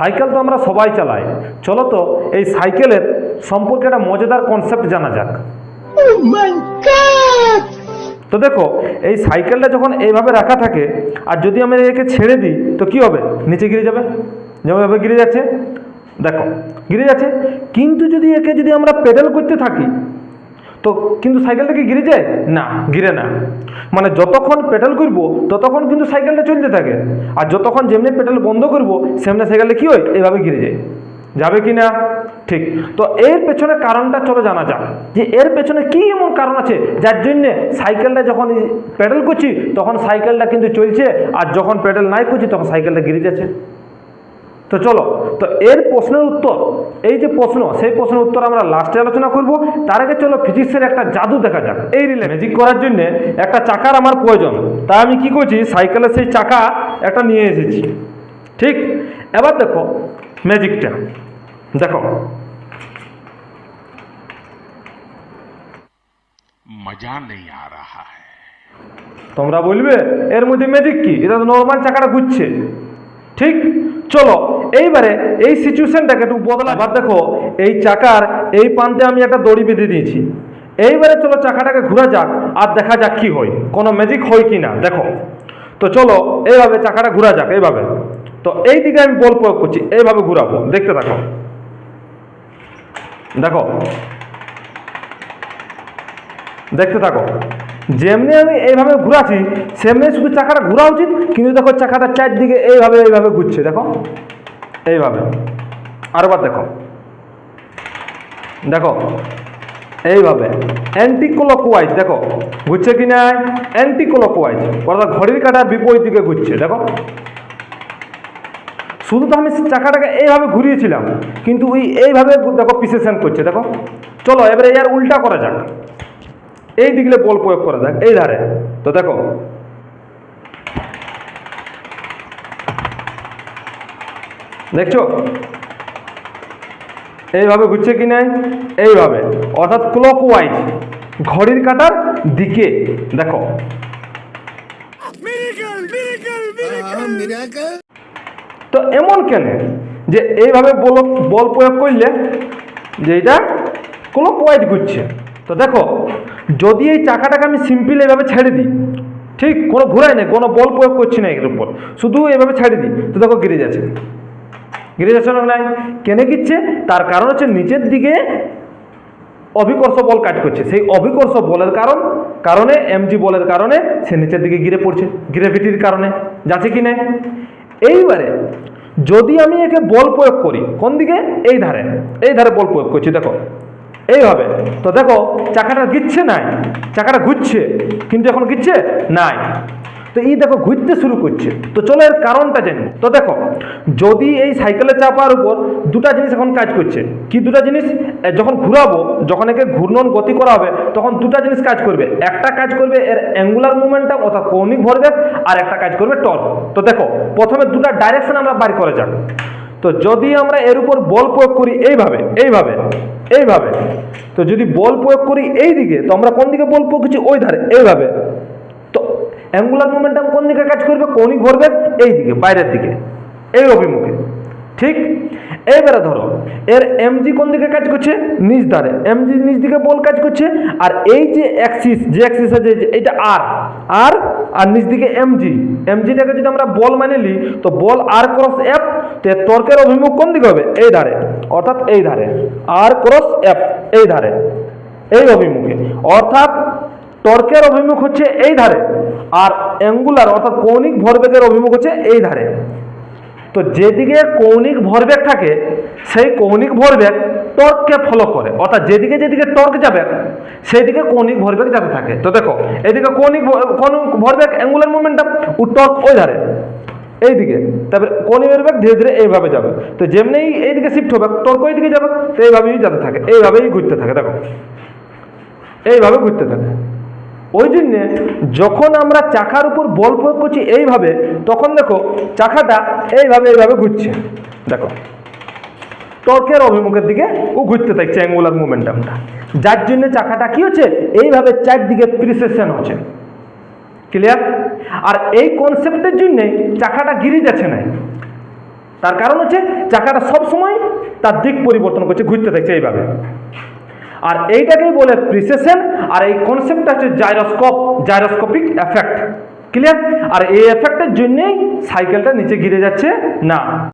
Cycle তো আমরা সবাই চালাই। চলো তো এই সাইকেলের সম্পর্কে একটা মজাদার কনসেপ্ট জানা যাক। তো দেখো এই সাইকেলটা যখন এইভাবে রাখা থাকে আর যদি আমি একে ছেড়ে দিই তো কি হবে? নিচে গিরে যাবে? যেমন এভাবে গিরে যাচ্ছে। দেখো গিরে যাচ্ছে। কিন্তু যদি একে যদি আমরা পেডেল করতে থাকি তো কিন্তু সাইকেলটা কি গিরে যায়? না, গিরে না। মানে যতক্ষণ পেডাল করব, ততক্ষণ কিন্তু সাইকেলটা চলতে থাকে। আর যতক্ষণ যেমনি পেডাল বন্ধ করব, সেমনি সাইকেলটা কি হয়? এভাবে গিরে যায়। যাবে কি না? ঠিক। তো এর পেছনে কারণটা চলো জানা যাক। যে এর পেছনে কি এমন কারণ আছে? যার জন্য সাইকেলটা যখন পেডাল করছি, তখন সাইকেলটা কিন্তু চলছে। আর যখন পেডাল নাই করছি, তখন সাইকেলটা গিরে যাচ্ছে। তো চলো তো এর প্রশ্নের উত্তর এই যে প্রশ্ন সেই প্রশ্নের উত্তর আমরা লাস্টে আলোচনা করব। তার আগে চলো ফিজিক্সের একটা জাদু দেখা যাক। এই রিলে ম্যাজিক করার জন্যে একটা চাকার আমার প্রয়োজন। তাই আমি কি করছি? সাইকেলের সেই চাকা একটা নিয়ে এসেছি। ঠিক? এবার দেখো ম্যাজিকটা দেখো। মজা নেই আ তোমরা বলবে এর মধ্যে ম্যাজিক কি? এটা তো নর্মাল চাকাটা ঘুরছে। ঠিক? চলো, এইবারে এই সিচুয়েশনটাকে একটু বদলা এবার দেখো। এই চাকার এই প্রান্তে আমি একটা দড়ি বেঁধে দিয়েছি। এইবারে চলো চাকাটাকে ঘোরা যাক আর দেখা যাক কি হয়। কোনো ম্যাজিক হয় কি না? দেখো। তো চলো, এইভাবে চাকাটা ঘোরা যাক, এইভাবে। তো এই দিকে আমি বল প্রয়োগ করছি, এইভাবে ঘুরাবো। দেখতে থাকো। দেখো। দেখতে থাকো। যেমনি আমি এইভাবে ঘুরাচ্ছি, সেমনি শুধু চাকাটা ঘোরা উচিত, কিন্তু দেখো চাকাটা চারদিকে এইভাবে এইভাবে ঘুরছে, দেখো? এইভাবে। আরবার দেখো। দেখো, এইভাবে। অ্যান্টি ক্লকওয়াইজ দেখো, ঘুরছে কি না অ্যান্টি ক্লকওয়াইজ অর্থাৎ ঘড়ির কাটা বিপরীত দিকে ঘুরছে, দেখো? শুধু তো আমি চাকাটাকে এইভাবে ঘুরিয়েছিলাম, কিন্তু ওই এইভাবে দেখো পিসেশন করছে, দেখো? চলো, এবারে এর উল্টা করা যাক। এই দিকে বল প্রয়োগ করা যাক এই ধারে। তো দেখো। দেখছ? এইভাবে ঘুরছে কি নাই? এইভাবে। অর্থাৎ ক্লক ওয়াইজ ঘড়ির কাটার দিকে। দেখো। তো এমন কেন? যে এইভাবে বল বল প্রয়োগ করলে যে এটা ক্লক ওয়াইজ ঘুরছে। তো দেখো। যদি এই চাকাটাকে আমি সিম্পল এইভাবে ছেড়ে দিই, ঠিক? কোনো ঘোরাই নেই, কোনো বল প্রয়োগ করছি না এর উপর। শুধু এভাবে ছেড়ে দিই। তো দেখো গিরে যাচ্ছে গিরে যাচ্ছে না নাই? কেন গিচ্ছে? তার কারণ হচ্ছে নিচের দিকে অভিকর্ষ বল কাজ করছে। সেই অভিকর্ষ বলের কারণ, কারণে এমজি বলের কারণে সে নিচের দিকে গিরে পড়ছে গ্রেভিটির কারণে। যাচ্ছে কি না? এইবারে যদি আমি একে বল প্রয়োগ করি, কোন দিকে? এই ধারে। এই ধারে বল প্রয়োগ করছি, দেখো। এইভাবে তো দেখো, চাকাটা গিচ্ছে নাই, চাকাটা ঘুরছে, কিন্তু এখন গিচ্ছে নাই। তো এই দেখো, ঘুরতে শুরু করছে। তো চলো এর কারণটা জানি তো দেখো, যদি এই সাইকেলে চাপার উপর দুটা জিনিস এখন কাজ করছে, কি দুটা জিনিস? যখন ঘুরাবো, যখন একে ঘূর্ণন গতি করা হবে, তখন দুটা জিনিস কাজ করবে। একটা কাজ করবে এর অ্যাঙ্গুলার মুভমেন্টটা অর্থাৎ কৌণিক ভরবেগ, আর একটা কাজ করবে টর্ক। তো দেখো, প্রথমে দুটা ডাইরেকশন আমরা বাইর করে যাক। তো যদি আমরা এর উপর বল প্রয়োগ করি এইভাবে এইভাবে এইভাবে, তো যদি বল প্রয়োগ করি এই দিকে, তো আমরা কোন দিকে বল প্রয়োগ করছি? ওই ধারে, এইভাবে। তো অ্যাঙ্গুলার মোমেন্টাম কোন দিকে কাজ করবে? কৌণিক ভরবেগ এই দিকে, বাইরের দিকে, এই অভিমুখে। ঠিক? এইবারে ধরো, এর এমজি কোন দিকে কাজ করছে? নিচ ধারে। এমজি নিচ দিকে বল কাজ করছে, আর এই যে অ্যাক্সিস যে অ্যাক্সিস আছে, যে এইটা আর আর আর নিচ দিকে এমজি এমজিটাকে যদি আমরা বল মানে নিই তো বল আর ক্রস এফ তে তর্কের অভিমুখ কোন দিকে হবে? এই ধারে। অর্থাৎ এই ধারে। আর ক্রস এফ এই ধারে। এই অভিমুখে। অর্থাৎ তর্কের অভিমুখ হচ্ছে এই ধারে। আর অ্যাঙ্গুলার অর্থাৎ কৌণিক ভরবেগের অভিমুখ হচ্ছে এই ধারে। তো যেদিকে কৌণিক ভরবেগ থাকে, সেই কৌণিক ভরবেগ টর্ককে ফলো করে। অর্থাৎ যেদিকে যেদিকে টর্ক যাবে সেই দিকে কৌণিক ভরবেগ যাতে থাকে। তো দেখো, এদিকে কৌণিক কৌণিক ভরবেগ অ্যাঙ্গুলার মোমেন্টাম ও টর্ক ওই ধারে। এইদিকে, তারপরে কৌণিক ভরবেগ ধীরে ধীরে এইভাবে যাবে। তো যেমনি এইদিকে শিফট হবে, টর্ক ওই দিকে যাবে তো এইভাবেই যাতে থাকে, এইভাবেই ঘুরতে থাকে। দেখো, এইভাবে ঘুরতে থাকে। ওই জন্যে যখন আমরা চাকার উপর বল প্রয়োগ করছি এইভাবে, তখন দেখো চাকাটা এইভাবে এইভাবে ঘুরছে। দেখো, টর্কের অভিমুখের দিকে ও ঘুরতে থাকছে অ্যাঙ্গুলার মুভমেন্টামটা যার জন্য চাকাটা কি হচ্ছে? এইভাবে চারদিকে প্রিসেশন হচ্ছে। ক্লিয়ার আর এই কনসেপ্টের জন্যে চাকাটা গিরে যাচ্ছে না। তার কারণ হচ্ছে চাকাটা সবসময় তার দিক পরিবর্তন করছে, ঘুরতে থাকছে এইভাবে। আর এইটাকেই বলে প্রিসেশন আর এই কনসেপ্টটা হচ্ছে জাইরোস্কোপ জাইরোস্কোপিক এফেক্ট ক্লিয়ার আর এই এফেক্টের জন্যেই সাইকেলটা নিচে গিরে যাচ্ছে না।